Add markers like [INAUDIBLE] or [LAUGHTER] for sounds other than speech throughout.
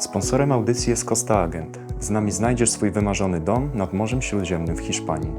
Sponsorem audycji jest Costa Agent. Z nami znajdziesz swój wymarzony dom nad Morzem Śródziemnym w Hiszpanii.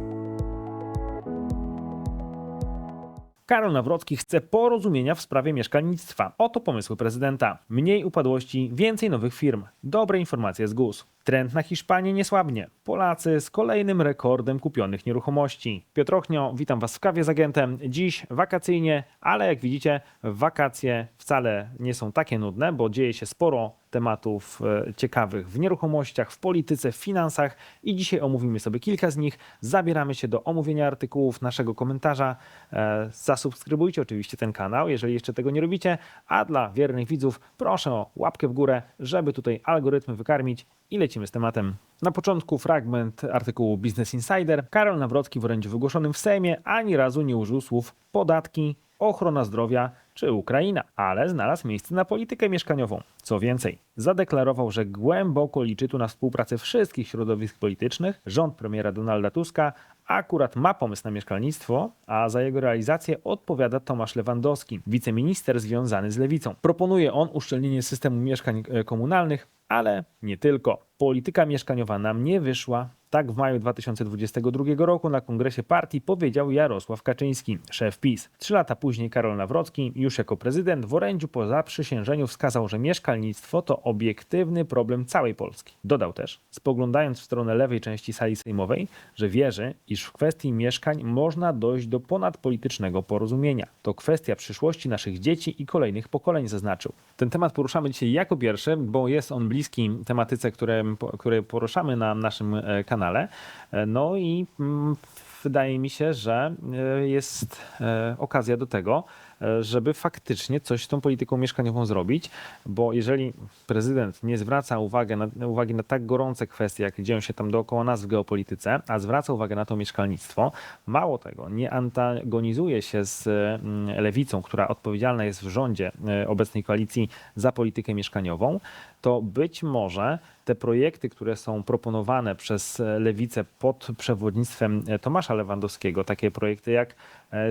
Karol Nawrocki chce porozumienia w sprawie mieszkalnictwa. Oto pomysły prezydenta. Mniej upadłości, więcej nowych firm. Dobre informacje z GUS. Trend na Hiszpanię nie słabnie. Polacy z kolejnym rekordem kupionych nieruchomości. Piotr Ochnio, witam Was w kawie z agentem. Dziś wakacyjnie, ale jak widzicie, wakacje wcale nie są takie nudne, bo dzieje się sporo tematów e, ciekawych w nieruchomościach, w polityce, w finansach i dzisiaj omówimy sobie kilka z nich. Zabieramy się do omówienia artykułów, naszego komentarza. E, Zasubskrybujcie oczywiście ten kanał, jeżeli jeszcze tego nie robicie, a dla wiernych widzów proszę o łapkę w górę, żeby tutaj algorytmy wykarmić i lecimy z tematem. Na początku fragment artykułu Business Insider. Karol Nawrocki w orędziu wygłoszonym w Sejmie ani razu nie użył słów podatki, ochrona zdrowia czy Ukraina, ale znalazł miejsce na politykę mieszkaniową. Co więcej, zadeklarował, że głęboko liczy tu na współpracę wszystkich środowisk politycznych. Rząd premiera Donalda Tuska akurat ma pomysł na mieszkalnictwo, a za jego realizację odpowiada Tomasz Lewandowski, wiceminister związany z lewicą. Proponuje on uszczelnienie systemu mieszkań e, komunalnych, ale nie tylko. Polityka mieszkaniowa nam nie wyszła. Tak w maju 2022 roku na kongresie partii powiedział Jarosław Kaczyński, szef PiS. Trzy lata później Karol Nawrocki, już jako prezydent, w orędziu po zaprzysiężeniu wskazał, że mieszkalnictwo to obiektywny problem całej Polski. Dodał też, spoglądając w stronę lewej części sali sejmowej, że wierzy, iż w kwestii mieszkań można dojść do ponadpolitycznego porozumienia. To kwestia przyszłości naszych dzieci i kolejnych pokoleń, zaznaczył. Ten temat poruszamy dzisiaj jako pierwszy, bo jest on bliski tematyce, które, które poruszamy na naszym e, kanale. E, No i mm, wydaje mi się, że e, jest e, okazja do tego, e, żeby faktycznie coś z tą polityką mieszkaniową zrobić, bo jeżeli prezydent nie zwraca uwagi na, uwagi na tak gorące kwestie, jakie dzieją się tam dookoła nas w geopolityce, a zwraca uwagę na to mieszkalnictwo, mało tego, nie antagonizuje się z mm, lewicą, która odpowiedzialna jest w rządzie obecnej koalicji za politykę mieszkaniową, to być może te projekty, które są proponowane przez lewicę pod przewodnictwem Tomasza Lewandowskiego, takie projekty jak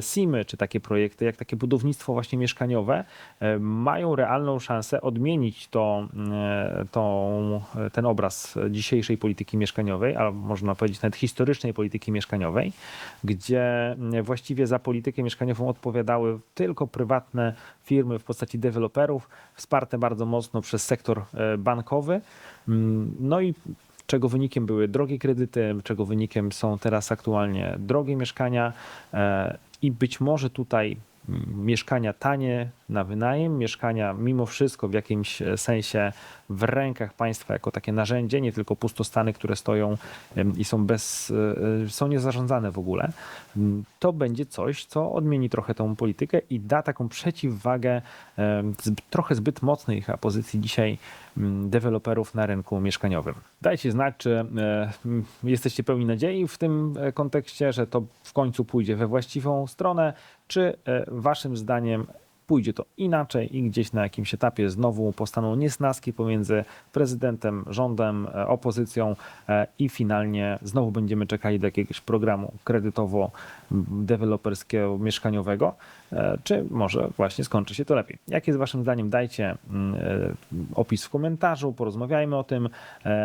SIMy, czy takie projekty jak takie budownictwo właśnie mieszkaniowe, e, mają realną szansę odmienić to, e, tą, ten obraz dzisiejszej polityki mieszkaniowej, a można powiedzieć nawet historycznej polityki mieszkaniowej, gdzie właściwie za politykę mieszkaniową odpowiadały tylko prywatne firmy w postaci deweloperów, wsparte bardzo mocno przez sektor e, bankowy. No i czego wynikiem były drogie kredyty, czego wynikiem są teraz aktualnie drogie mieszkania e, i być może tutaj mieszkania tanie na wynajem, mieszkania mimo wszystko w jakimś e, sensie w rękach państwa jako takie narzędzie, nie tylko pustostany, które stoją i są bez, e, są niezarządzane w ogóle. To będzie coś, co odmieni trochę tą politykę i da taką przeciwwagę trochę zbyt mocnej chyba pozycji dzisiaj deweloperów na rynku mieszkaniowym. Dajcie znać, czy e, mm, jesteście pełni nadziei w tym e, kontekście, że to w końcu pójdzie we właściwą stronę, czy e, waszym zdaniem pójdzie to inaczej i gdzieś na jakimś etapie znowu powstaną niesnaski pomiędzy prezydentem, rządem, e, opozycją e, i finalnie znowu będziemy czekali do jakiegoś programu kredytowo-deweloperskiego, mieszkaniowego, e, czy może właśnie skończy się to lepiej. Jak jest waszym zdaniem? Dajcie opis w komentarzu, porozmawiajmy o tym.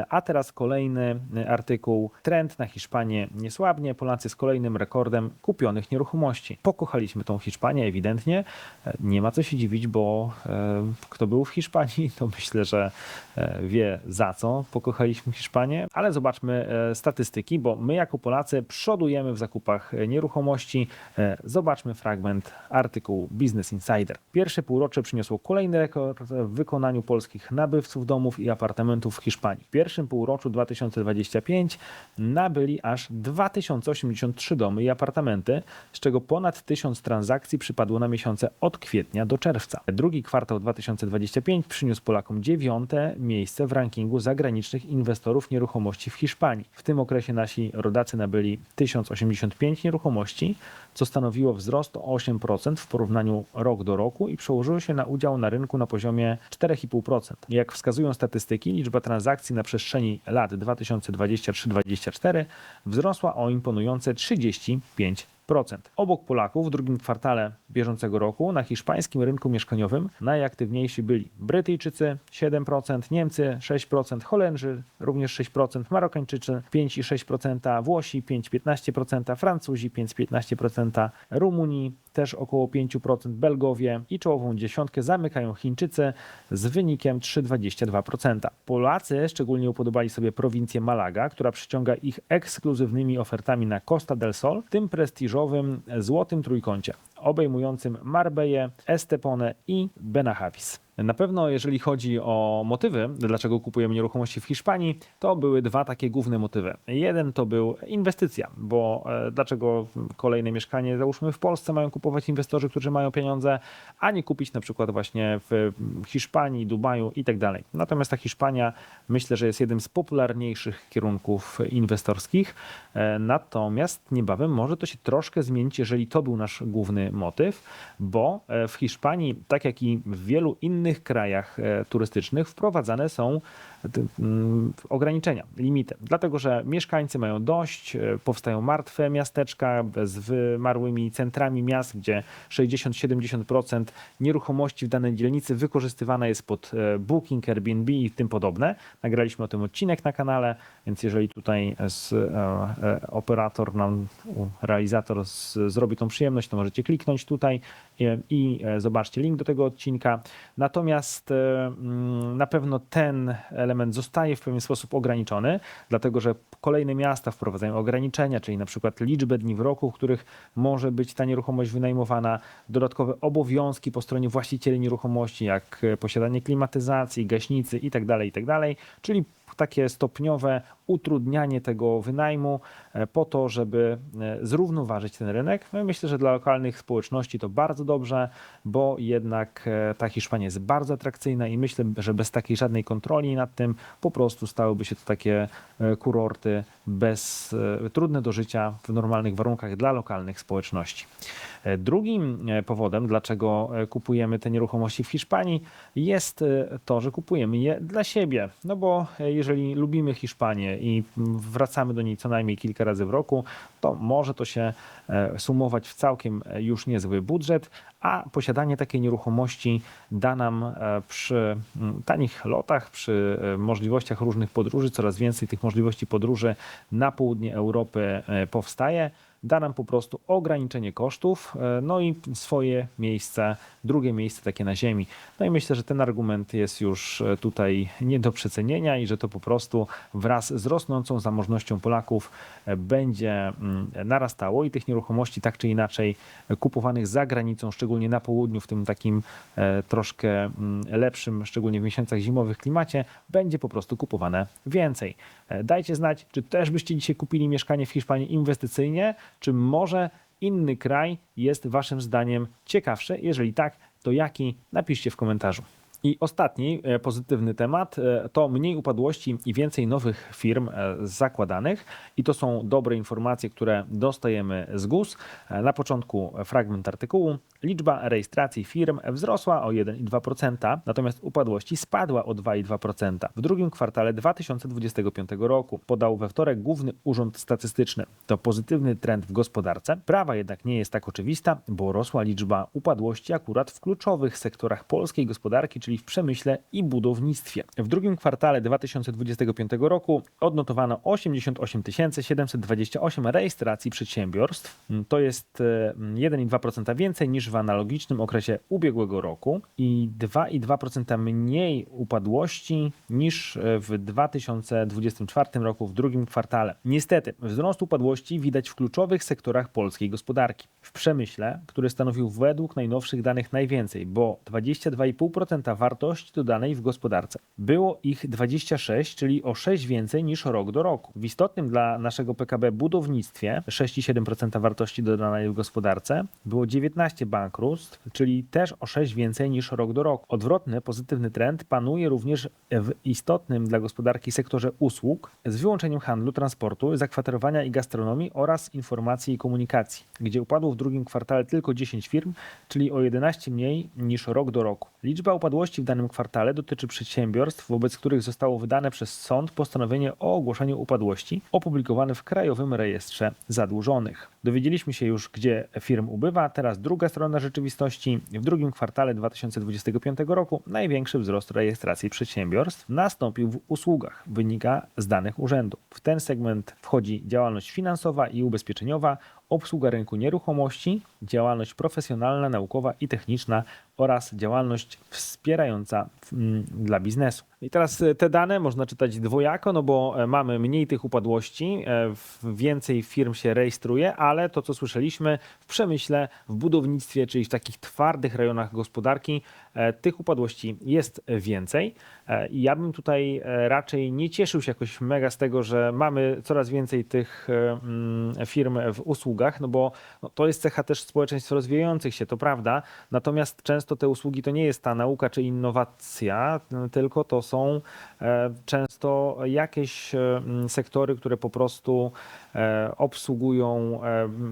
A teraz kolejny artykuł. Trend na Hiszpanię nie słabnie. Polacy z kolejnym rekordem kupionych nieruchomości. Pokochaliśmy tą Hiszpanię ewidentnie. E, Nie ma co się dziwić, bo e, kto był w Hiszpanii, [LAUGHS] to myślę, że e, wie za co pokochaliśmy Hiszpanię. Ale zobaczmy e, statystyki, bo my jako Polacy przodujemy w zakupach nieruchomości. Zobaczmy fragment artykułu Business Insider. Pierwsze półrocze przyniosło kolejny rekord w wykonaniu polskich nabywców domów i apartamentów w Hiszpanii. W pierwszym półroczu 2025 nabyli aż 2083 domy i apartamenty, z czego ponad 1000 transakcji przypadło na miesiące od kwietnia do czerwca. Drugi kwartał 2025 przyniósł Polakom dziewiąte miejsce w rankingu zagranicznych inwestorów nieruchomości w Hiszpanii. W tym okresie nasi rodacy nabyli 1085 nieruchomości, co stanowiło wzrost o 8% w porównaniu rok do roku i przełożyło się na udział na rynku na poziomie 4,5%. Jak wskazują statystyki, liczba transakcji na przestrzeni lat 2023-2024 wzrosła o imponujące 35%. Obok Polaków w drugim kwartale bieżącego roku na hiszpańskim rynku mieszkaniowym najaktywniejsi byli Brytyjczycy 7%, Niemcy 6%, Holendrzy również 6%, Marokańczycy 5,6%, Włosi 5,15%, Francuzi 5,15%, Rumuni też około 5%, Belgowie i czołową dziesiątkę zamykają Chińczycy z wynikiem 3,22%. Polacy szczególnie upodobali sobie prowincję Malaga, która przyciąga ich ekskluzywnymi ofertami na Costa del Sol, tym prestiżowym Złotym Trójkącie, obejmującym Marbella, Estepone i Benahavis. Na pewno, jeżeli chodzi o motywy, dlaczego kupujemy nieruchomości w Hiszpanii, to były dwa takie główne motywy. Jeden to był inwestycja, bo e, dlaczego kolejne mieszkanie, załóżmy w Polsce, mają kupować inwestorzy, którzy mają pieniądze, a nie kupić na przykład właśnie w Hiszpanii, Dubaju i tak dalej. Natomiast ta Hiszpania myślę, że jest jednym z popularniejszych kierunków inwestorskich. E, Natomiast niebawem może to się troszkę zmienić, jeżeli to był nasz główny motyw, bo e, w Hiszpanii, tak jak i w wielu innych krajach e, turystycznych, wprowadzane są ograniczenia, limity. Dlatego, że mieszkańcy mają dość, e, powstają martwe miasteczka z wymarłymi centrami miast, gdzie 60-70% nieruchomości w danej dzielnicy wykorzystywana jest pod e, Booking, Airbnb i tym podobne. Nagraliśmy o tym odcinek na kanale, więc jeżeli tutaj z, e, e, operator nam, realizator z, zrobi tą przyjemność, to możecie kliknąć tutaj i, i zobaczcie link do tego odcinka. Natomiast e, mm, na pewno ten element zostaje w pewien sposób ograniczony, dlatego że kolejne miasta wprowadzają ograniczenia, czyli na przykład liczbę dni w roku, w których może być ta nieruchomość wynajmowana, dodatkowe obowiązki po stronie właścicieli nieruchomości, jak e, posiadanie klimatyzacji, gaśnicy itd., itd., czyli takie stopniowe utrudnianie tego wynajmu e, po to, żeby e, zrównoważyć ten rynek. No i myślę, że dla lokalnych społeczności to bardzo dobrze, bo jednak e, ta Hiszpania jest bardzo atrakcyjna i myślę, że bez takiej żadnej kontroli nad tym po prostu stałyby się to takie kurorty bez, trudne do życia w normalnych warunkach dla lokalnych społeczności. Drugim powodem, dlaczego kupujemy te nieruchomości w Hiszpanii, jest to, że kupujemy je dla siebie. No bo jeżeli lubimy Hiszpanię i wracamy do niej co najmniej kilka razy w roku, to może to się e, sumować w całkiem e, już niezły budżet, a posiadanie takiej nieruchomości da nam e, przy tanich lotach, przy możliwościach różnych podróży, coraz więcej tych możliwości podróży na południe Europy powstaje da nam po prostu ograniczenie kosztów, e, no i swoje miejsce, drugie miejsce takie na ziemi. No i myślę, że ten argument jest już e, tutaj nie do przecenienia i że to po prostu wraz z rosnącą zamożnością Polaków e, będzie mm, narastało i tych nieruchomości tak czy inaczej kupowanych za granicą, szczególnie na południu, w tym takim troszkę mm, lepszym, szczególnie w miesiącach zimowych klimacie, będzie po prostu kupowane więcej. Dajcie znać, czy też byście dzisiaj kupili mieszkanie w Hiszpanii inwestycyjnie, czy może inny kraj jest Waszym zdaniem ciekawszy? Jeżeli tak, to jaki? Napiszcie w komentarzu. I ostatni e, pozytywny temat e, to mniej upadłości i więcej nowych firm e, zakładanych. I to są dobre informacje, które dostajemy z GUS. Na początku fragment artykułu. Liczba rejestracji firm wzrosła o 1,2%, natomiast upadłości spadła o 2,2% w drugim kwartale 2025 roku, podał we wtorek Główny Urząd Statystyczny. To pozytywny trend w gospodarce. Prawa jednak nie jest tak oczywista, bo rosła liczba upadłości akurat w kluczowych sektorach polskiej gospodarki, czyli w przemyśle i budownictwie. W drugim kwartale 2025 roku odnotowano 88 728 rejestracji przedsiębiorstw. To jest e, 1,2% więcej niż w analogicznym okresie ubiegłego roku i 2,2% mniej upadłości niż w 2024 roku w drugim kwartale. Niestety, wzrost upadłości widać w kluczowych sektorach polskiej gospodarki. W przemyśle, który stanowił według najnowszych danych najwięcej, bo 22,5% wartości dodanej w gospodarce. Było ich 26, czyli o 6 więcej niż rok do roku. W istotnym dla naszego PKB budownictwie 6,7% wartości dodanej w gospodarce było 19 bankructw, czyli też o 6 więcej niż rok do roku. Odwrotny, pozytywny trend panuje również w istotnym dla gospodarki sektorze usług, z wyłączeniem handlu, transportu, zakwaterowania i gastronomii oraz informacji i komunikacji, gdzie upadło w drugim kwartale tylko 10 firm, czyli o 11 mniej niż rok do roku. Liczba upadłości w danym kwartale dotyczy przedsiębiorstw, wobec których zostało wydane przez sąd postanowienie o ogłoszeniu upadłości opublikowane w Krajowym Rejestrze Zadłużonych. Dowiedzieliśmy się już, gdzie firm ubywa. Teraz druga strona rzeczywistości. W drugim kwartale 2025 roku największy wzrost rejestracji przedsiębiorstw nastąpił w usługach, wynika z danych urzędu. W ten segment wchodzi działalność finansowa i ubezpieczeniowa, obsługa rynku nieruchomości, działalność profesjonalna, naukowa i techniczna oraz działalność wspierająca mm, dla biznesu. I teraz e, te dane można czytać dwojako, no bo e, mamy mniej tych upadłości, e, więcej firm się rejestruje, ale to co słyszeliśmy w przemyśle, w budownictwie, czyli w takich twardych rejonach gospodarki, tych upadłości jest więcej. I ja bym tutaj raczej nie cieszył się jakoś mega z tego, że mamy coraz więcej tych mm, firm w usługach, no bo no, to jest cecha też społeczeństw rozwijających się, to prawda. Natomiast często te usługi to nie jest ta nauka czy innowacja, tylko to są e, często jakieś e, sektory, które po prostu e, obsługują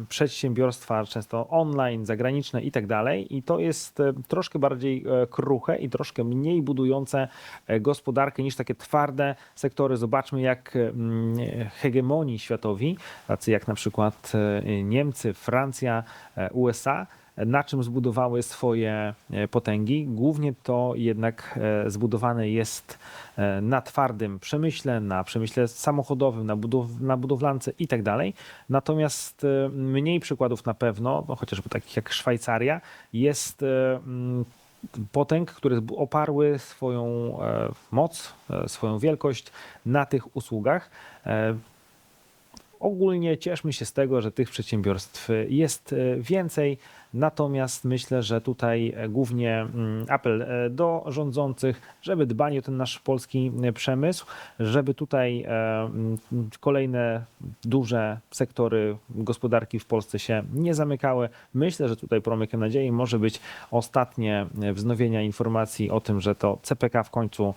przedsiębiorstwa, często online, zagraniczne i tak dalej. I to jest troszkę bardziej kruche i troszkę mniej budujące gospodarkę niż takie twarde sektory. Zobaczmy, jak hegemonii światowi, tacy jak na przykład Niemcy, Francja, e, USA, na czym zbudowały swoje e, potęgi. Głównie to jednak e, zbudowane jest na twardym przemyśle, na przemyśle samochodowym, na, na budowlance i tak dalej. Natomiast mniej przykładów na pewno, no chociażby takich jak Szwajcaria, jest potęg, które oparły swoją moc, swoją wielkość na tych usługach. E, Ogólnie cieszmy się z tego, że tych przedsiębiorstw jest e, więcej, natomiast myślę, że tutaj e, głównie mm, apel e, do rządzących, żeby dbali o ten nasz polski e, przemysł, żeby tutaj mm, kolejne duże sektory gospodarki w Polsce się nie zamykały. Myślę, że tutaj promykiem nadziei może być ostatnie e, wznowienia informacji o tym, że to CPK w końcu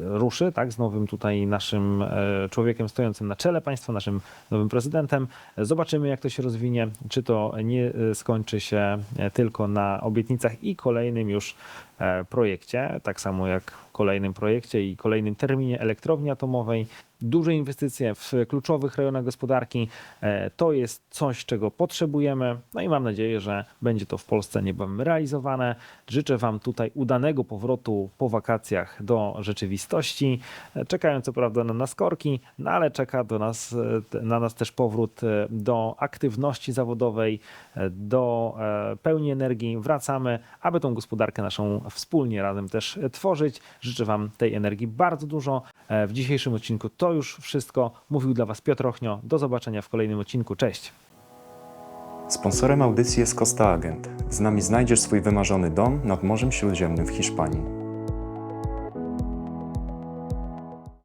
ruszy, tak, z nowym tutaj naszym człowiekiem stojącym na czele państwa, naszym nowym prezydentem. Zobaczymy, jak to się rozwinie, czy to nie skończy się e, tylko na obietnicach i kolejnym już projekcie, tak samo jak kolejnym projekcie i kolejnym terminie elektrowni atomowej. Duże inwestycje w kluczowych rejonach gospodarki e, to jest coś, czego potrzebujemy. No i mam nadzieję, że będzie to w Polsce niebawem realizowane. Życzę Wam tutaj udanego powrotu po wakacjach do rzeczywistości. E, Czekają co prawda na nas korki, no ale czeka do nas, e, na nas też powrót e, do aktywności zawodowej, e, do e, pełni energii. Wracamy, aby tą gospodarkę naszą wspólnie razem też e, tworzyć. Życzę Wam tej energii bardzo dużo. E, W dzisiejszym odcinku to już wszystko. Mówił dla Was Piotr Ochnio. Do zobaczenia w kolejnym odcinku. Cześć! Sponsorem audycji jest Costa Agent. Z nami znajdziesz swój wymarzony dom nad Morzem Śródziemnym w Hiszpanii.